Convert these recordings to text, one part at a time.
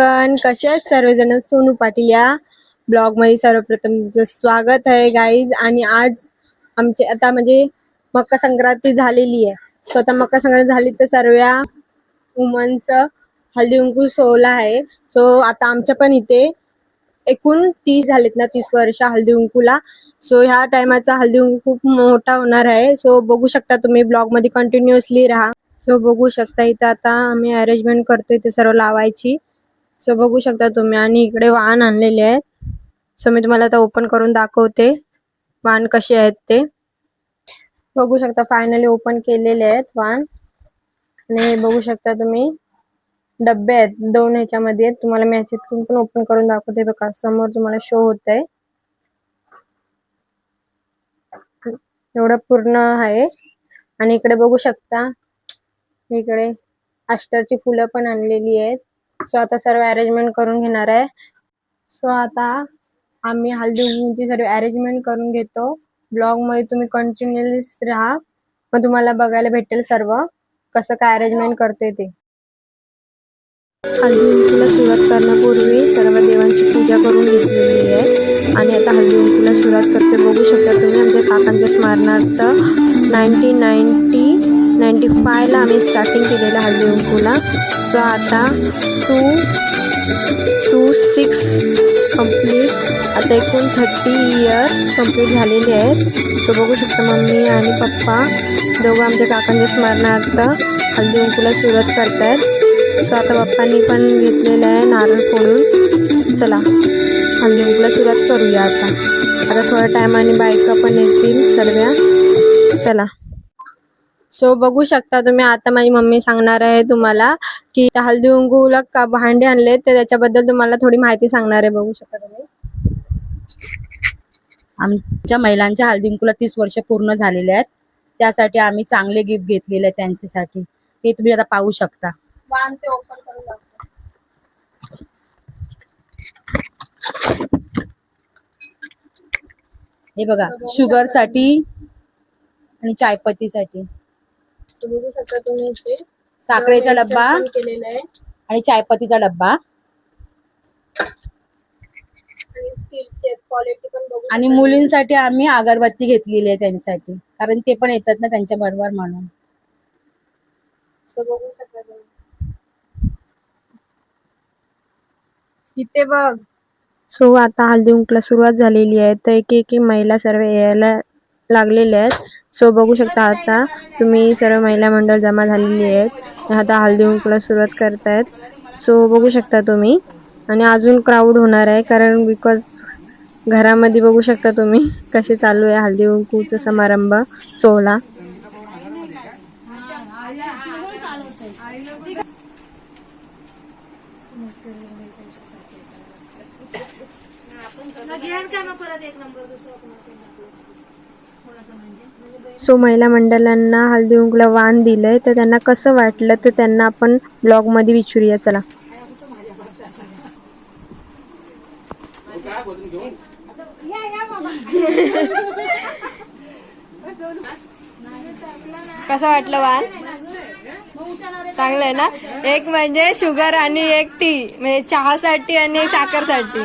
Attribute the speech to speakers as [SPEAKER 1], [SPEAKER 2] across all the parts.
[SPEAKER 1] Everyone कसे आहेत सर्वजण? सोनू पाटील या ब्लॉगमध्ये सर्वप्रथम तुमचं स्वागत आहे गाईज आणि आज आमचे आता म्हणजे मकर संक्रांती झालेली आहे. सो आता मकर संक्रांती झाली तर सर्व वुमनचं हळदी उंकू सोहळा आहे. सो आता आमच्या पण इथे एकूण तीस झालेत ना तीस वर्ष हळदी उंकूला सो ह्या टायमाचा हल्दी उंकू खूप मोठा होणार आहे. सो बघू शकता तुम्ही ब्लॉगमध्ये कंटिन्युअसली राहा. सो बघू शकता इथं आता आम्ही अरेंजमेंट करतोय ते सर्व लावायची. सो बघू शकता तुम्ही. आणि इकडे वाहन आणलेले आहेत. सो मी तुम्हाला आता ओपन करून दाखवते. वाहन कसे आहेत ते. बघू शकता फायनली ओपन केलेले आहेत वाहन. आणि बघू शकता तुम्ही डब्बे आहेत. दोन ह्याच्यामध्ये तुम्हाला मी ह्याच्यातून पण ओपन करून दाखवते बघा. समोर तुम्हाला शो होत आहे एवढं पूर्ण आहे. आणि इकडे बघू शकता इकडे अष्टरची फुलं पण आणलेली आहेत. सो आता सर्व अरेंजमेंट करून घेणार आहे. सो आता आम्ही हल्दी कुंकूची सर्व अरेंजमेंट करून घेतो. ब्लॉगमध्ये तुम्ही कंटिन्युअस राहा. मग तुम्हाला बघायला भेटेल सर्व कसं काय अरेंजमेंट करते ते. हल्दी कुंकूला सुरुवात करण्यापूर्वी सर्व देवांची पूजा करून घेतलेली आहे. आणि आता हल्दी कुंकूला सुरुवात करते. बघू शकता तुम्ही आमच्या काकांच्या स्मरणार्थ नाईन्टीन नाईन्टी नाईन्टी फायला आम्ही स्टार्टिंग केलेलं हळदी कुंकूला सो आता टू टू सिक्स कंप्लीट आता एकूण थर्टी इयर्स कंप्लीट झालेले आहेत. सो बघू शकता मम्मी आणि पप्पा दोघं आमच्या काकांच्या स्मरणार्थ हळदी कुंकूला सुरुवात करतायत. सो आता पप्पांनी पण घेतलेलं आहे नारळ फोडून. चला हळदी कुंकूला सुरुवात करूया आता. आता थोड्या टायमाने बायका पण येतील सर्व चला. सो बघू शकता तुम्ही आता माझी मम्मी सांगणार आहे तुम्हाला की हळदी कुंकूला का भांडे आणले तर त्याच्याबद्दल तुम्हाला थोडी माहिती सांगणार आहे बघू शकता तुम्ही.
[SPEAKER 2] आमच्या महिलांच्या हळदी कुंकूला तीस वर्ष पूर्ण झालेले आहेत. त्यासाठी आम्ही चांगले गिफ्ट घेतलेले आहेत त्यांच्यासाठी. ते तुम्ही आता पाहू शकता. हे बघा शुगरसाठी आणि चायपत्तीसाठी.
[SPEAKER 1] So बघू शकता तुम्ही इथे.
[SPEAKER 2] साखरेचा डब्बा.
[SPEAKER 1] केलेला आहे.
[SPEAKER 2] आणि चायपत्तीचा डब्बा.
[SPEAKER 1] आणि.
[SPEAKER 2] मुलींसाठी आम्ही अगरबत्ती घेतलेली आहे त्यांच्यासाठी. कारण ते पण येतात ना त्यांच्या बरोबर म्हणून.
[SPEAKER 1] So बघू शकता तुम्ही. इथे बघ. सो आता हळदी कुंकूला सुरुवात झालेली आहे. तर एक एक महिला सर्व यायला लागलेले आहेत. सो बघू शकता आता तुम्ही सर्व महिला मंडळ जमा झालेली आहेत. आता हळदी कुंकूला सुरुवात करतायत. सो बघू शकता तुम्ही. आणि अजून क्राऊड होणार आहे कारण बिकॉज घरामध्ये बघू शकता तुम्ही कसे चालू आहे हळदी कुंकूचा समारंभ सोहळा. सो महिला मंडळांना हळदी कुंकूला वाण दिलंय. तर त्यांना कसं वाटलं तर त्यांना आपण ब्लॉगमध्ये विचारूया. चला. कसं वाटलं वाण? चांगलं आहे ना? एक म्हणजे शुगर आणि एक टी म्हणजे चहासाठी आणि साखरसाठी.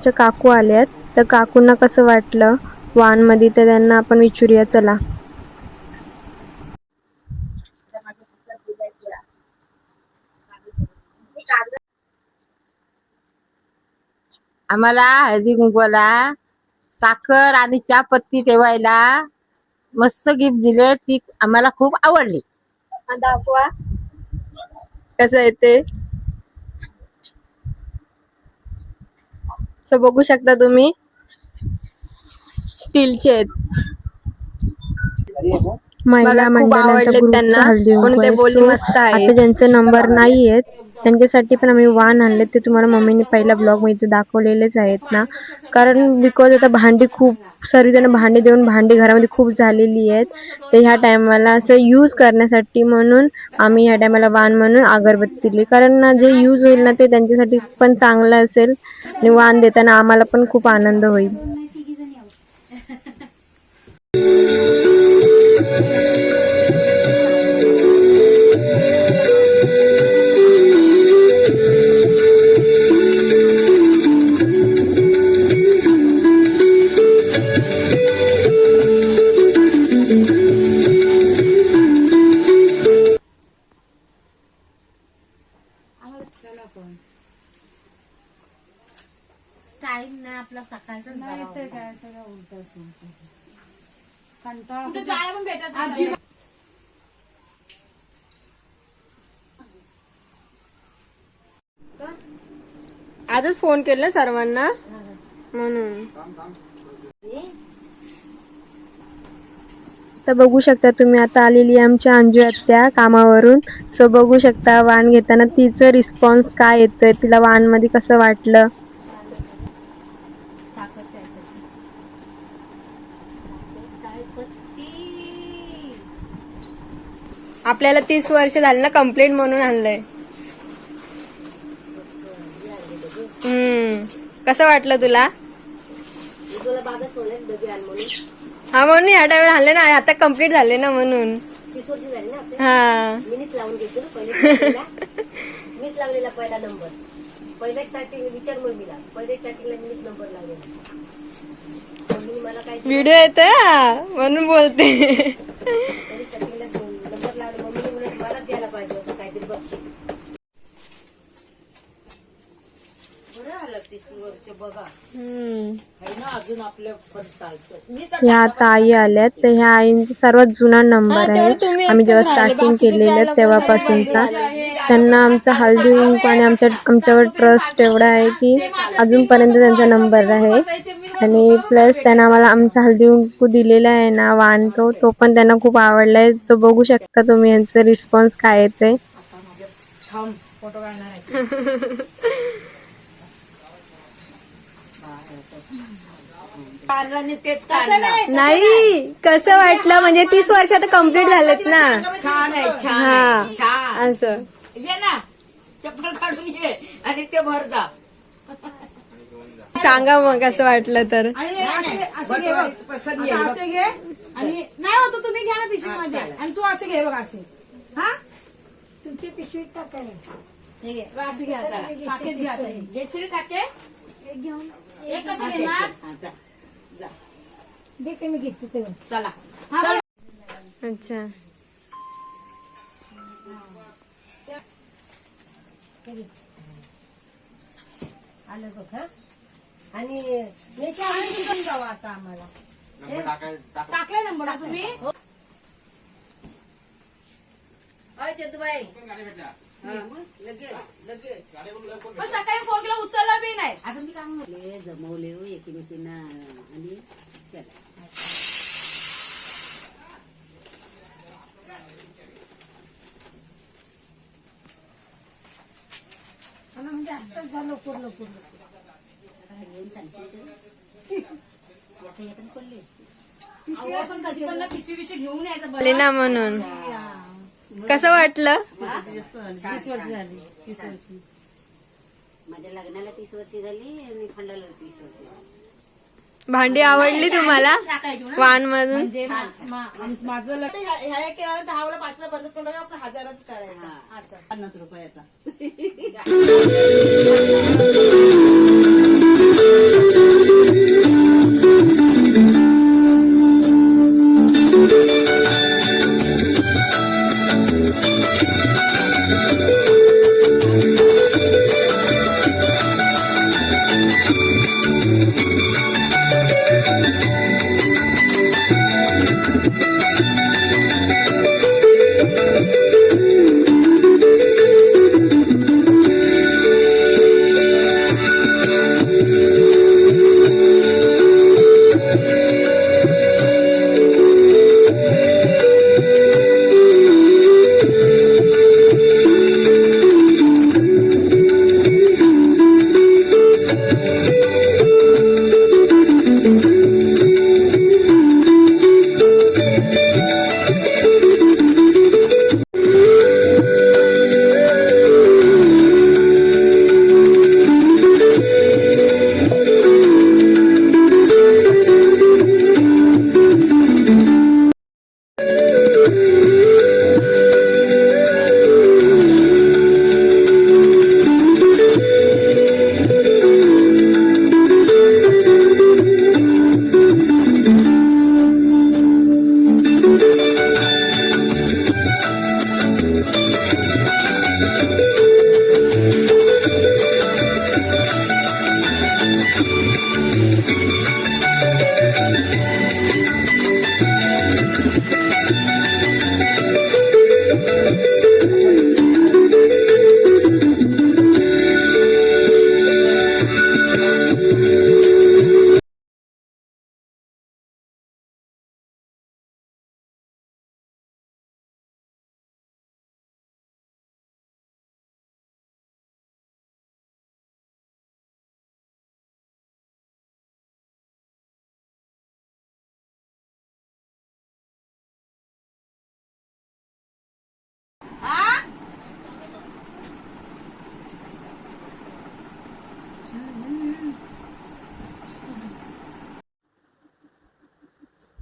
[SPEAKER 1] आमच्या काकू आल्यात. तर काकूंना कसं वाटलं? वानमध्ये तर त्यांना आपण विचारूया चला.
[SPEAKER 3] आम्हाला हळदी कुंकवाला साखर आणि चहा पत्ती ठेवायला
[SPEAKER 4] मस्त गिफ्ट दिले. ती आम्हाला खूप आवडली.
[SPEAKER 1] दाखवा. कसं आहे सो बघू शकता तुम्ही. स्टीलचे आहेत. खूप आवडले त्यांना. म्हणून ते बोलले मस्त आहे. ज्यांचे नंबर नाही आहेत त्यांच्यासाठी पण आम्ही वाण आणले. ते तुम्हाला मम्मीने पहिल्या ब्लॉगमध्ये दाखवलेलेच आहेत ना. कारण बिकॉज आता भांडी खूप सर्वजण भांडी देऊन भांडी घरामध्ये खूप झालेली आहेत. तर ह्या टायमाला असं यूज करण्यासाठी म्हणून आम्ही ह्या टायमाला वाण म्हणून अगरबत्ती दिली. कारण ना जे यूज होईल ना ते त्यांच्यासाठी पण चांगलं असेल. आणि वाण देताना आम्हाला पण खूप आनंद होईल. आजच फोन केला सर्वांना? म्हणून. तर बघू शकता तुम्ही आता आलेली आहे आमच्या अंजू आत्या कामावरून. सो बघू शकता वाण घेताना तिचं रिस्पॉन्स काय येतोय तिला वाणमध्ये कसं वाटलं? आपल्याला तीस वर्ष झाली ना कंप्लेंट म्हणून आणलंय. हम्म. कसं वाटलं तुला? हा म्हणून या टाइमला आणले ना. आता कंप्लीट झाले ना म्हणून. हा.
[SPEAKER 5] मीच लावून घेतो ना पहिले मीच लावलेला पहिला नंबर पहिल्या स्टार्टिंग विचार मम्मीला. पहिल्या स्टार्टिंगला मीच नंबर लावलेला. मम्मीने मला काय
[SPEAKER 1] व्हिडिओ येतोय हा, म्हणून बोलते
[SPEAKER 5] पहिल्या स्टार्टिंगला नंबर लावले मम्मीने म्हणत मलाच द्यायला पाहिजे होतं काहीतरी बक्षीस बरं आलं तीस वर्ष बघा. आहे ना? अजून
[SPEAKER 1] ह्या आता आई आल्यात. तर ह्या आईंचा सर्वात जुना नंबर आहे. आम्ही जेव्हा स्टार्टिंग केलेलं तेव्हापासूनचा. त्यांना आमचा हळदी कुंकू आणि आमच्या आमच्यावर ट्रस्ट एवढा आहे की अजूनपर्यंत त्यांचा नंबर आहे. आणि प्लस त्यांना आम्हाला आमचा हळदी कुंकू दिलेला आहे ना वाण तो तो पण त्यांना खूप आवडलाय. तो बघू शकता तुम्ही यांचा रिस्पॉन्स काय येते नाही? कसं वाटलं? म्हणजे तीस वर्ष आता कंप्लीट झालेत ना.
[SPEAKER 4] छान आहे छान
[SPEAKER 1] हा
[SPEAKER 4] छान.
[SPEAKER 1] असं.
[SPEAKER 4] ये ना चप्पल काढून ये आणि ते भर जा.
[SPEAKER 1] सांगा मग कसं वाटलं तर.
[SPEAKER 6] असे घे
[SPEAKER 7] आणि नाही होतो तुम्ही घ्या ना पिशवी मध्ये.
[SPEAKER 6] आणि तू असे घे बघ असे. हा? तुमची पिशवी
[SPEAKER 7] घे.
[SPEAKER 6] असे घे आता. टाकेत घे आता.
[SPEAKER 4] जयश्री काके
[SPEAKER 7] एक कसं घेणार?
[SPEAKER 4] हा, जा.
[SPEAKER 6] देते मी घेते ते.
[SPEAKER 4] चला.
[SPEAKER 1] अच्छा.
[SPEAKER 5] आलं बघ हा. आणि मेच्या हळदी पण जावं आता आम्हाला.
[SPEAKER 7] टाकलाय नंबर तुम्ही
[SPEAKER 5] होय चंदुबाई.
[SPEAKER 7] पण सकाळी फोन केला उचलला बी नाही.
[SPEAKER 5] अगं मी म्हणले जमवले हो एकमेकींना. आणि.
[SPEAKER 6] म्हणजे आत्ताच झालं
[SPEAKER 7] पण कधी पण पिशवी पिशवी घेऊन यायचं
[SPEAKER 1] ना म्हणून. कसं वाटलं?
[SPEAKER 7] तीस वर्ष झाली तीस वर्ष.
[SPEAKER 5] माझ्या लग्नाला तीस वर्ष झाली आणि खंडाला तीस वर्ष झाली.
[SPEAKER 1] भांडी आवडली तुम्हाला? वाण मधून
[SPEAKER 7] म्हणजे मा- मा- माझं लग्न ह्या ह्या एक केला दहा वेळा पाचला बंद पडलं आपण हजारच करायचा. असं.
[SPEAKER 4] पन्नास रुपयाचा.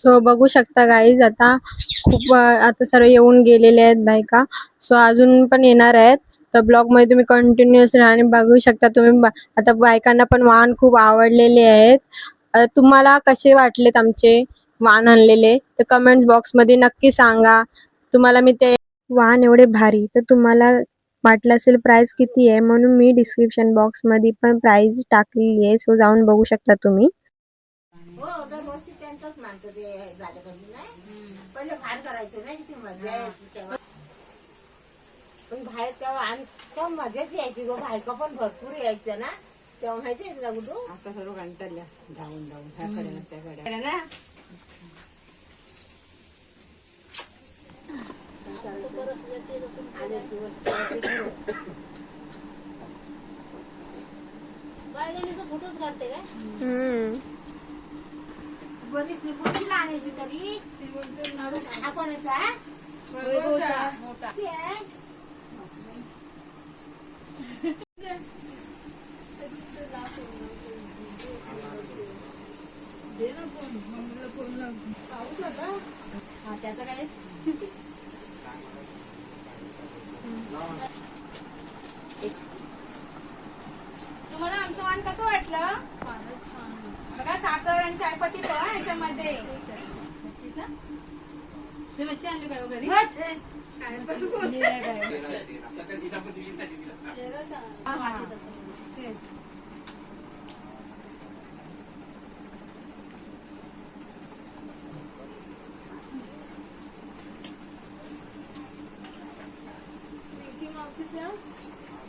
[SPEAKER 1] सो बघू शकता गाईज आता खूप आता सर्व येऊन गेलेले आहेत बायका सो अजून पण येणार आहेत. तर ब्लॉगमध्ये तुम्ही कंटिन्युअस आणि बघू शकता तुम्ही आता बायकांना पण वाहन खूप आवडलेले आहेत. तुम्हाला कसे वाटलेत आमचे वाहन आणलेले? तर कमेंट्स बॉक्समध्ये नक्की सांगा. तुम्हाला मी ते वाहन एवढे भारी तर तुम्हाला वाटलं असेल प्राइस किती आहे म्हणून मी डिस्क्रिप्शन बॉक्समध्ये पण प्राइस टाकलेली आहे. सो जाऊन बघू शकता तुम्ही
[SPEAKER 3] हो दरवर्षी त्यांचंच मानतो ते झाल्यापासून नाही पहिले बाहेर करायचो ना किती मजा पण बाहेर तेव्हा आम- तेव्हा मजाच यायची गो. बायका पण भरपूर यायचं ना. तेव्हा माहिती आहे तुला गुडू
[SPEAKER 7] आता सर्व कंटाळल्या धावून धावून ह्याकडे ना त्याकडे ना
[SPEAKER 3] आले दिवस तेव्हा ते खरं.
[SPEAKER 5] बायगणीचा फोटोच काढते काय?
[SPEAKER 3] बरीच कुठला आणायची तरी. हा कोणाचा ते आहे? हा, त्याचं काय
[SPEAKER 7] तुम्हाला आमचं वाण कसं वाटलं बघा साखर आणि चायपत्ती पण आहे याच्यामध्ये मच्छीचा? तुम्ही मच्छी आणली काय हो घरी काय पण बोलते. हा, हा. तेच.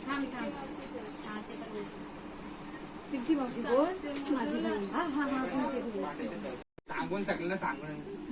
[SPEAKER 7] थांब, थांब. हा, ते पण आहे. पिंकी मावशी कोण? माझी बहीण. हा, हा, हा, तुमची बहीण.
[SPEAKER 8] सांगून सगळ्यांना सांगून
[SPEAKER 7] ओ माझ्या नका सोडू